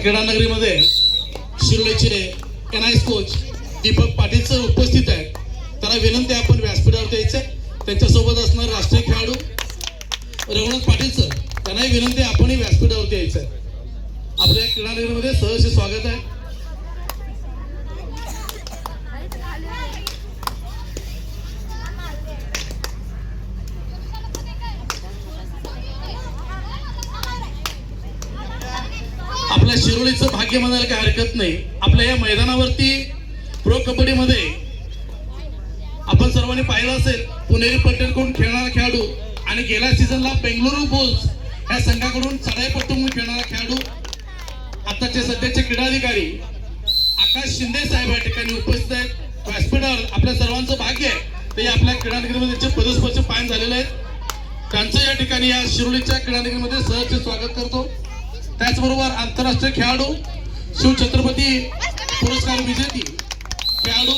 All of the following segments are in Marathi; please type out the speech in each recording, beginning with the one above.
या क्रीडानगरीमध्ये शिरोलीचे N I coach Deepak Patil sir उपस्थित आहेत त्यांना विनंती आहे आपण व्यासपीठावर यायचं त्यांच्यासोबत असणार राष्ट्रीय खेळाडू रघुनाथ पाटील सर त्यांनाही विनंती आपणही व्यासपीठावरती यायचं आपल्या क्रीडानगरीमध्ये सहर्ष स्वागत आहे. आपल्या भाग्य म्हणायला काही हरकत नाही. आपल्या या मैदानावरती प्रो कबड्डीमध्ये आपण सर्वांनी पाहिलं असेल पुणेरी पट्ट्यांकडून खेळणारा खेळाडू आणि गेल्या सीझनला बेंगळुरू बुल्स या संघाकडून चढाईपट्टू म्हणून खेळणारा खेळाडू आताचे सध्याचे क्रीडाधिकारी आकाश शिंदे साहेब या ठिकाणी उपस्थित आहेत. व्यासपीठावर आपल्या सर्वांचं भाग्य आहे. ते आपल्या क्रीडानगरीमध्ये त्यांचे पदस्पर्श पायन झालेले आहेत. त्यांचं या ठिकाणी या शिरोलीच्या क्रीडानगरीमध्ये सहज स्वागत करतो. त्याचबरोबर आंतरराष्ट्रीय खेळाडू शिवछत्रपती पुरस्कार विजेती खेळाडू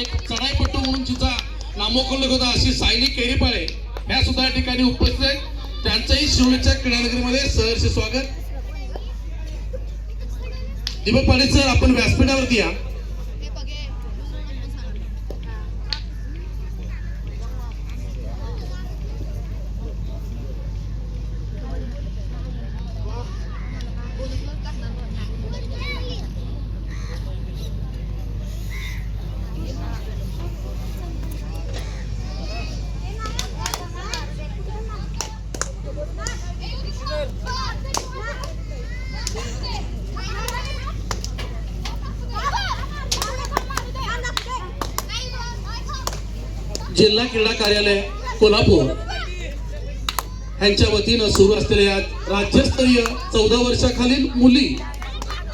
एक चढाईपट्टू म्हणून जिचा नामोकल्लक होता अशी सायली केरीपाळे. ह्या सुद्धा या ठिकाणी उपस्थित आहेत. त्यांचंही शिरोलीच्या क्रीडानगरीमध्ये सहर्ष स्वागत. दीपक पाटील सर आपण व्यासपीठावरती या. जिल्हा क्रीडा कार्यालय कोल्हापूर. यांच्या वतीनं सुरू असलेल्या राज्यस्तरीय चौदा वर्षाखालील मुली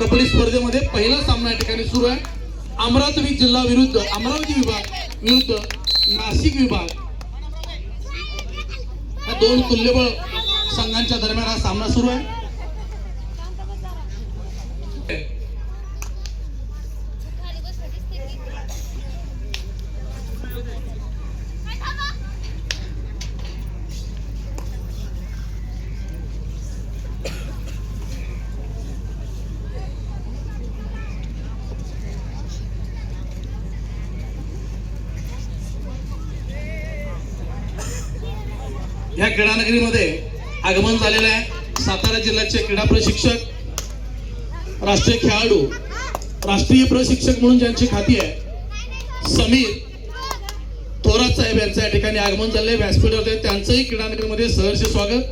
कबड्डी स्पर्धेमध्ये पहिला सामना या ठिकाणी सुरू आहे. अमरावती जिल्हा विरुद्ध अमरावती विभाग विरुद्ध नाशिक विभाग. हा दोन तुल्यबळ संघांच्या दरम्यान हा सामना सुरू आहे. या क्रीडानगरीमध्ये आगमन झालेलं आहे. सातारा जिल्ह्याचे क्रीडा प्रशिक्षक राष्ट्रीय खेळाडू राष्ट्रीय प्रशिक्षक म्हणून ज्यांची खाती आहे समीर थोरात साहेब यांचं या ठिकाणी आगमन झाले व्यासपीठावर त्यांचंही क्रीडानगरीमध्ये सहर्ष स्वागत.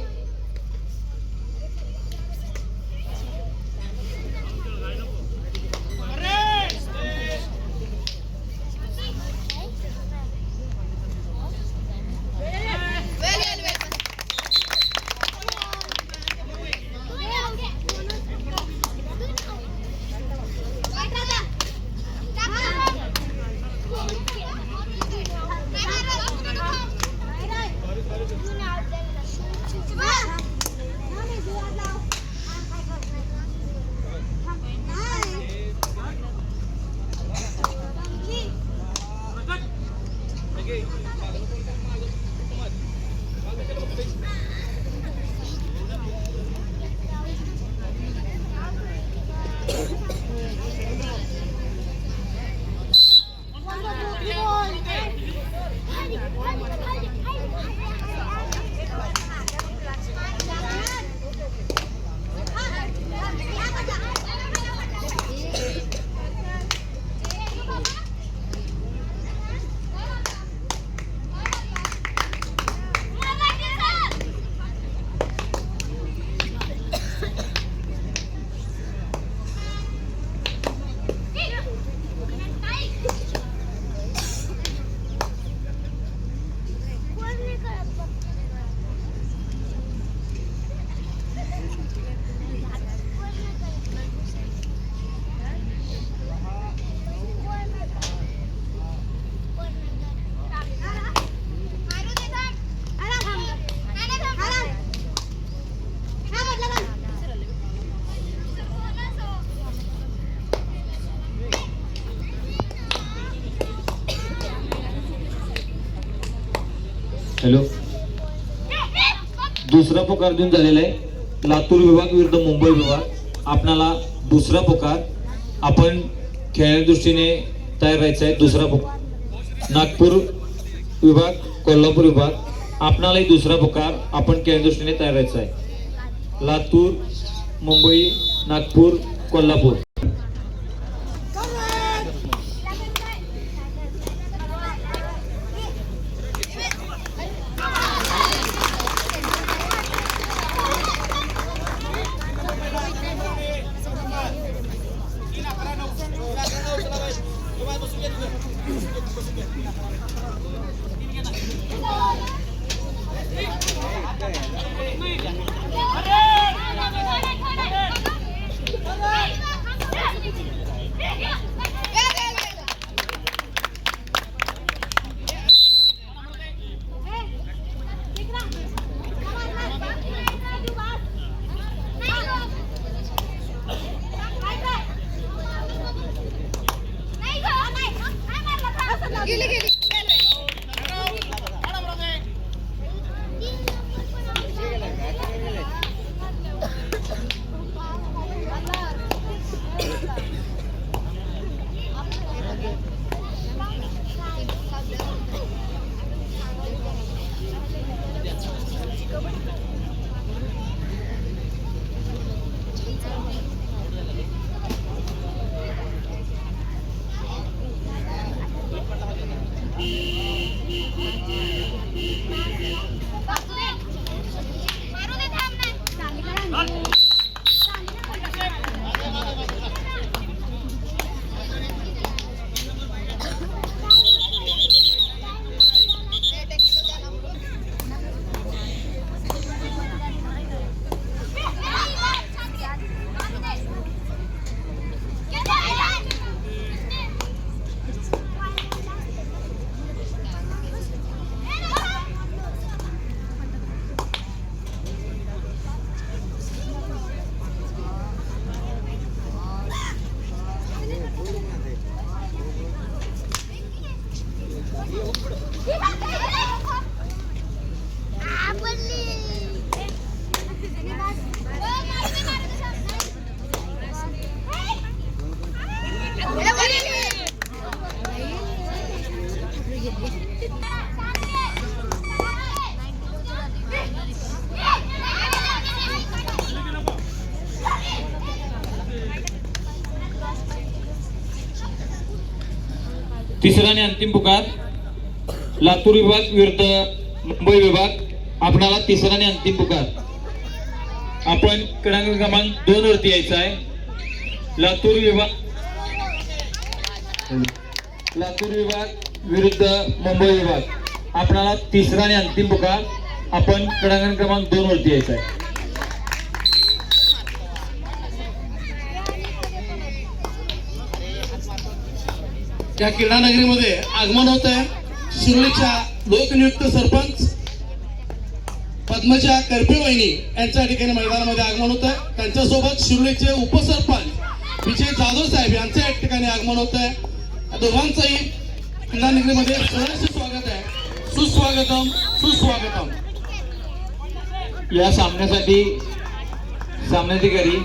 हॅलो. दुसरा पुकार देऊन झालेला आहे. लातूर विभाग विरुद्ध मुंबई विभाग. आपणाला दुसरा पुकार. आपण खेळण्या दृष्टीने तयार राहायचं आहे. दुसरा पुकार. नागपूर विभाग कोल्हापूर विभाग. आपणालाही दुसरा पुकार आपण खेळण्या दृष्टीने तयार राहायचा आहे. लातूर मुंबई नागपूर कोल्हापूर. तिसरा आणि अंतिम पुकार. लातूर विभाग विरुद्ध मुंबई विभाग. आपणाला तिसरा आणि अंतिम पुकार. आपण क्रमांक क्रमांक दोन वरती यायचं आहे. लातूर विभाग लातूर विभाग विरुद्ध मुंबई विभाग. आपणाला तिसरा आणि अंतिम पुकार आपण क्रमांक क्रमांक दोन वरती यायचा आहे. या क्रीडा नगरीमध्ये आगमन होत आहे. शिरोलीच्या लोकनियुक्त सरपंच पद्मजा करपे वहिनी यांच्या ठिकाणी मैदानामध्ये आगमन होत आहे. त्यांच्यासोबत शिरोलीचे उपसरपंच विजय जाधव साहेब यांचं या ठिकाणी आगमन होत आहे. दोघांचंही अण्णानिगरीमध्ये सहर्ष स्वागत आहे. सुस्वागतम सुस्वागतम. या सामन्यासाठी सामनाधिकारी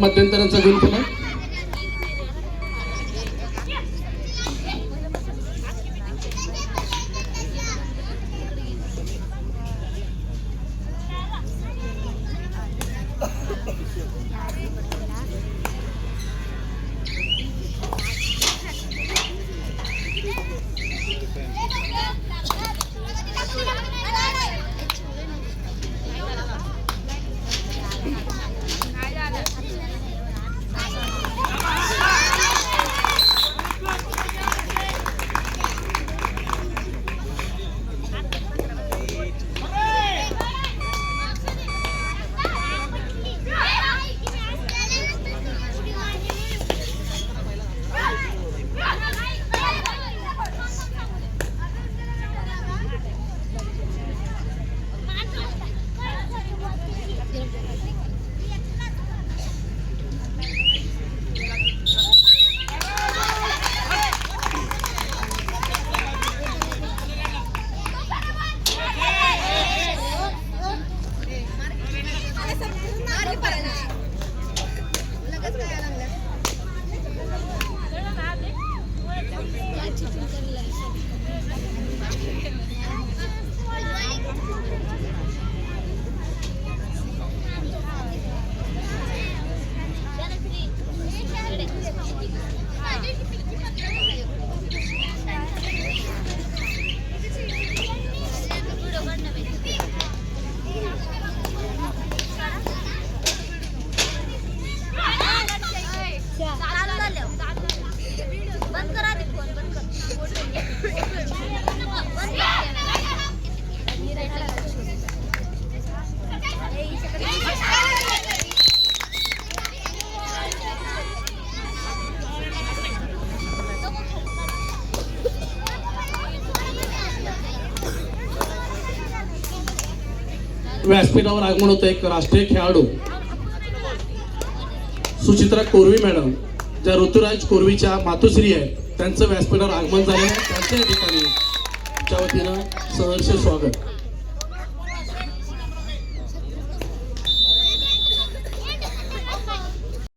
मध्यंतरांचा गुणफलक व्यासपीठावर आगमन होतं एक राष्ट्रीय खेळाडू. सुचित्रा कोरवी मॅडम ज्या ऋतुराज कोरवीच्या मातोश्री आहेत त्यांचं व्यासपीठावर आगमन झालं आहे. त्यांच्या ठिकाणी च्या वतीनं सहर्ष स्वागत.